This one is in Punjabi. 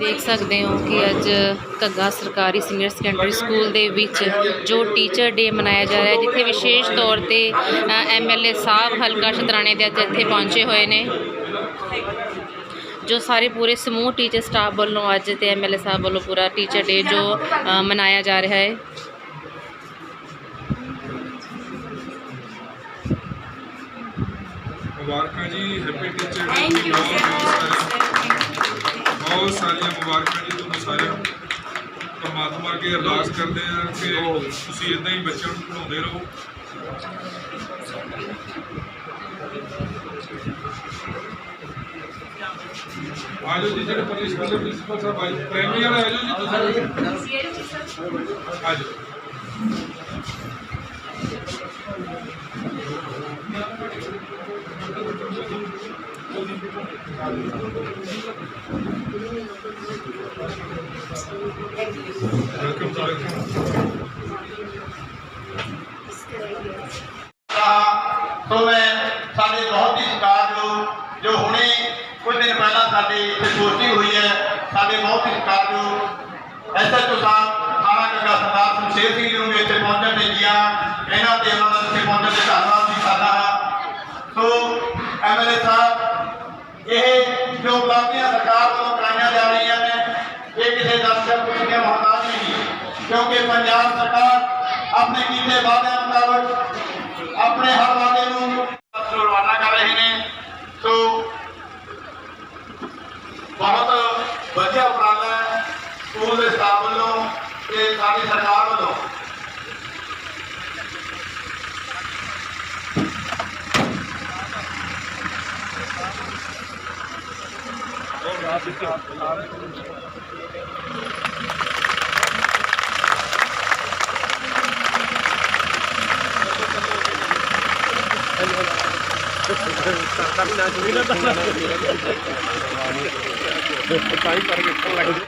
ਦੇਖ ਸਕਦੇ ਹੋ ਕਿ ਅੱਜ ਕੱਗਾ ਸਰਕਾਰੀ ਸੀਨੀਅਰ ਸੈਕੰਡਰੀ ਸਕੂਲ ਦੇ ਵਿੱਚ ਜੋ ਟੀਚਰ ਡੇ ਮਨਾਇਆ ਜਾ ਰਿਹਾ ਹੈ ਜਿੱਥੇ ਵਿਸ਼ੇਸ਼ ਤੌਰ ਤੇ ਐਮਐਲਏ ਸਾਹਿਬ ਹਲਕਾ ਸ਼ਤਰਾਣੇ ਦੇ ਅੱਜ ਇੱਥੇ ਪਹੁੰਚੇ ਹੋਏ ਨੇ ਜੋ ਸਾਰੇ ਪੂਰੇ ਸਮੂਹ ਟੀਚਰ ਸਟਾਫ ਵੱਲੋਂ ਅੱਜ ਤੇ ਐਮਐਲਏ ਸਾਹਿਬ ਵੱਲੋਂ ਪੂਰਾ ਟੀਚਰ ਡੇ ਜੋ ਮਨਾਇਆ ਜਾ ਰਿਹਾ ਹੈ ਮੁਬਾਰਕਾਂ ਜੀ happy teacher day thank you बहुत सारिया मुबारक जी तुम सारे परमात्मा अगर अरदास करते हैं कि तुम इदा ही बच्चों पढ़ाते रहो ਸੋ ਮੈਂ ਸਾਡੇ ਬਹੁਤ ਹੀ ਸਰਕਾਰ ਨੂੰ ਜੋ ਹੁਣੇ ਕੁਝ ਦਿਨ ਪਹਿਲਾਂ ਸਾਡੇ ਇੱਥੇ ਗੋਸ਼ਟੀ ਹੋਈ ਹੈ ਸਾਡੇ ਬਹੁਤ ਹੀ ਸਰਕਾਰ ਨੂੰ ਐਸਐਚਓ ਸਾਹਿਬ ਥਾਣਾ ਕੰਗਾ ਸਰਦਾਰ ਸ਼ਮਸ਼ੇਰ ਸਿੰਘ ਜੀ ਨੂੰ ਇੱਥੇ ਪਹੁੰਚਣ ਦੇ ਗਿਆ ਇਹਨਾਂ ਤੇ ਉਹਨਾਂ ਦਾ ਇੱਥੇ ਪਹੁੰਚਣ ਦੇ ਧੰਨਵਾਦ ਵੀ ਕਰਦਾ ਹਾਂ ਸੋ ਐਮਐਲਏ ਸਾਹਿਬ ਇਹ ਜੋ ਉਪਲਬਧੀਆਂ ਸਰਕਾਰ ਤੋਂ ਕਰਾਈਆਂ ਜਾ ਰਹੀਆਂ ਨੇ ਇਹ ਕਿਸੇ ਦਰਸ਼ਕ ਪੁੱਛ ਕੇ ਮਹਤਾਜ ਨਹੀਂ ਕਿਉਂਕਿ ਪੰਜਾਬ ਸਰਕਾਰ ਆਪਣੇ ਕੀਤੇ ਵਾਅਦਿਆਂ ਮੁਤਾਬਕ ਆਪਣੇ ਹਰ ਵਾਅਦੇ ਨੂੰ ਸੁਰਵਾਨਾ ਕਰ ਰਹੇ ਨੇ ਸੋ ਬਹੁਤ ਵਧੀਆ ਉਪਰਾਲਾ ਹੈ ਸਕੂਲ ਦੇ ਸਟਾਫ ਵੱਲੋਂ ਤੇ ਸਾਡੀ ਸਰਕਾਰ ਤਾਂ ਹੀ ਪਰ ਲੱਗ